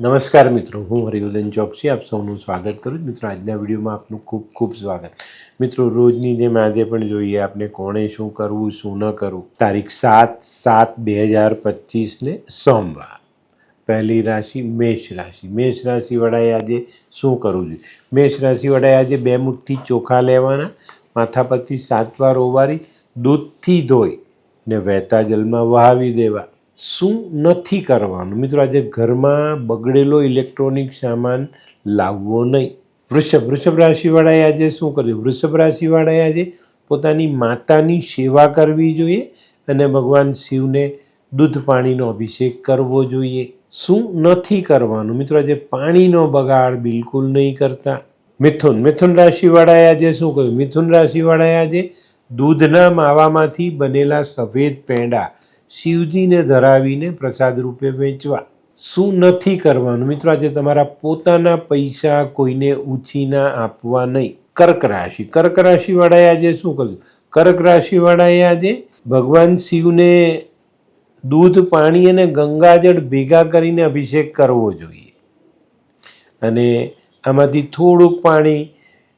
નમસ્કાર મિત્રો, હું હરિવર્ધન ચોકસી, આપ સૌનું સ્વાગત કરું છું. મિત્રો, આજના વિડીયોમાં આપનું ખૂબ ખૂબ સ્વાગત. મિત્રો, રોજની જેમ આજે પણ જોઈએ આપણે કોણે શું કરવું, શું ન કરવું. તારીખ સાત સાત બે હજાર પચીસને સોમવાર. પહેલી રાશિ મેષ રાશિ. મેષ રાશિવાળાએ આજે શું કરવું જોઈએ? મેષ રાશિવાળાએ આજે બે મુઠ્ઠી ચોખા લેવાના માથા પરથી સાત વાર ઓવારી, દૂધથી ધોઈ ને વહેતા જલમાં વહાવી દેવા. શું નથી કરવાનું? મિત્રો, આજે ઘરમાં બગડેલો ઇલેક્ટ્રોનિક સામાન લાવવો નહીં. વૃષભ વૃષભ રાશિવાળાએ આજે શું કર્યું? વૃષભ રાશિવાળાએ આજે પોતાની માતાની સેવા કરવી જોઈએ અને ભગવાન શિવને દૂધ પાણીનો અભિષેક કરવો જોઈએ. શું નથી કરવાનું? મિત્રો, આજે પાણીનો બગાડ બિલકુલ નહીં કરતા. મિથુન મિથુન રાશિવાળાએ આજે શું કર્યું? મિથુન રાશિવાળાએ આજે દૂધના માવામાંથી બનેલા સફેદ પેંડા શિવજીને ધરાવીને પ્રસાદ રૂપે વેચવા. શું નથી કરવાનું? મિત્રો, આજે તમારા પોતાના પૈસા કોઈને ઉછીના આપવા નહીં. કર્ક રાશિ. કર્ક રાશિવાળાએ આજે શું કર્યું? કર્ક રાશિવાળાએ આજે ભગવાન શિવને દૂધ, પાણી અને ગંગાજળ ભેગા કરીને અભિષેક કરવો જોઈએ. અને આમાંથી થોડુંક પાણી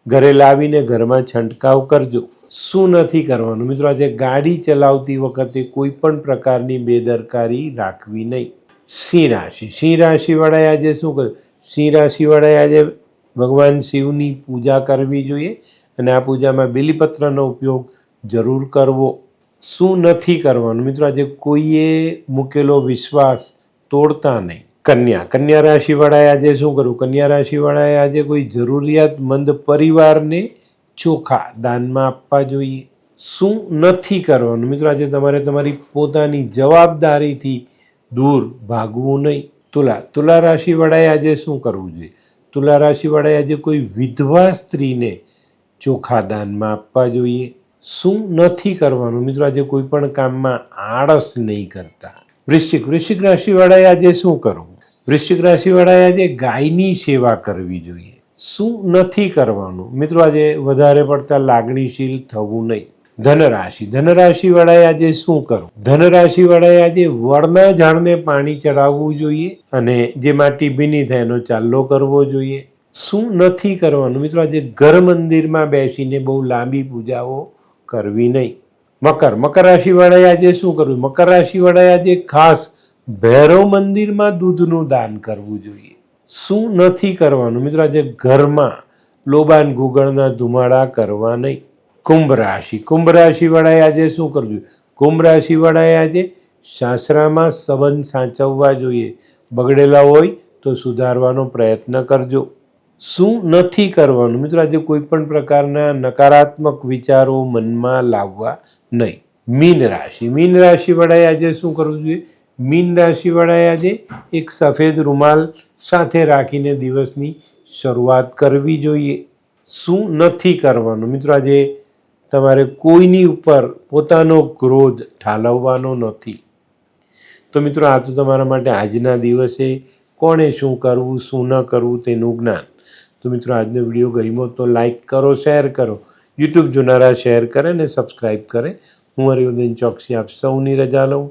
ઘરે લાવીને ઘરમાં છંટકાવ કરજો. શું નથી કરવાનું? મિત્રો, આજે ગાડી ચલાવતી વખતે કોઈ પણ પ્રકારની બેદરકારી રાખવી નહીં. સિંહ રાશિ. સિંહ રાશિવાળાએ આજે શું કર્યું? સિંહ રાશિવાળાએ આજે ભગવાન શિવની પૂજા કરવી જોઈએ અને આ પૂજામાં બિલીપત્રનો ઉપયોગ જરૂર કરવો. શું નથી કરવાનું? મિત્રો, આજે કોઈએ મૂકેલો વિશ્વાસ તોડતા નહીં. કન્યા. કન્યા રાશિવાળાએ આજે શું કરવું કન્યા રાશિવાળાએ આજે કોઈ જરૂરિયાતમંદ પરિવારને ચોખા દાનમાં આપવા જોઈએ. શું નથી કરવાનું? મિત્રો, આજે તમારે તમારી પોતાની જવાબદારીથી દૂર ભાગવું નહીં. તુલા તુલા રાશિવાળાએ આજે શું કરવું જોઈએ? તુલા રાશિવાળાએ આજે કોઈ વિધવા સ્ત્રીને ચોખા દાનમાં આપવા જોઈએ. શું નથી કરવાનું? મિત્રો, આજે કોઈ પણ કામમાં આળસ નહીં કરતા. વૃશ્ચિક વૃશ્ચિક રાશિવાળાએ આજે શું કરવું? વૃશ્ચિક રાશિવાળાએ આજે ગાયની સેવા કરવી જોઈએ. શું નથી કરવાનું? મિત્રો, આજે વધારે પડતા લાગણીશીલ થવું નહીં. ધનરાશિ. ધનરાશિવાળાએ આજે શું કરવું? ધનરાશિવાળાએ આજે વડના ઝાડને પાણી ચડાવવું જોઈએ અને જેમાં ટીબીની થાય એનો ચાલ્લો કરવો જોઈએ. શું નથી કરવાનું? મિત્રો, આજે ઘર મંદિરમાં બેસીને બહુ લાંબી પૂજાઓ કરવી નહીં. મકર. મકર રાશિવાળાએ આજે શું કરવું? મકર રાશિવાળાએ આજે ખાસ ભૈરવ મંદિરમાં દૂધનું દાન કરવું જોઈએ. શું નથી કરવાનું? મિત્રો, આજે ઘરમાં લોબાન ગુગળના ધુમાડા કરવા નહીં. કુંભ રાશિ. કુંભ રાશિવાળાએ આજે શું કરવું જોઈએ? કુંભ રાશિવાળાએ આજે સાસરામાં સંબંધ સાચવવા જોઈએ. બગડેલા હોય તો સુધારવાનો પ્રયત્ન કરજો. શું નથી કરવાનું? મિત્રો, આજે કોઈ પણ પ્રકારના નકારાત્મક વિચારો મનમાં લાવવા નહીં. મીન રાશિ. મીન રાશિવાળાએ આજે શું કરવું જોઈએ? મીન રાશિવાળાએ આજે એક સફેદ રૂમાલ સાથે રાખીને દિવસની શરૂઆત કરવી જોઈએ. શું નથી કરવાનું? મિત્રો, આજે તમારે કોઈની ઉપર પોતાનો ક્રોધ ઠાલવવાનો નથી. તો મિત્રો, આ તો તમારા માટે આજના દિવસે કોણે શું કરવું, શું ન કરવું તેનું જ્ઞાન. તો મિત્રો, આજનો વીડિયો ગમ્યો તો લાઈક કરો, શેર કરો. યુટ્યુબ જોનારા શેર કરે ને સબસ્ક્રાઈબ કરે. હું હરિવર્ધન ચોકસી આપ સૌની રજા લઉં.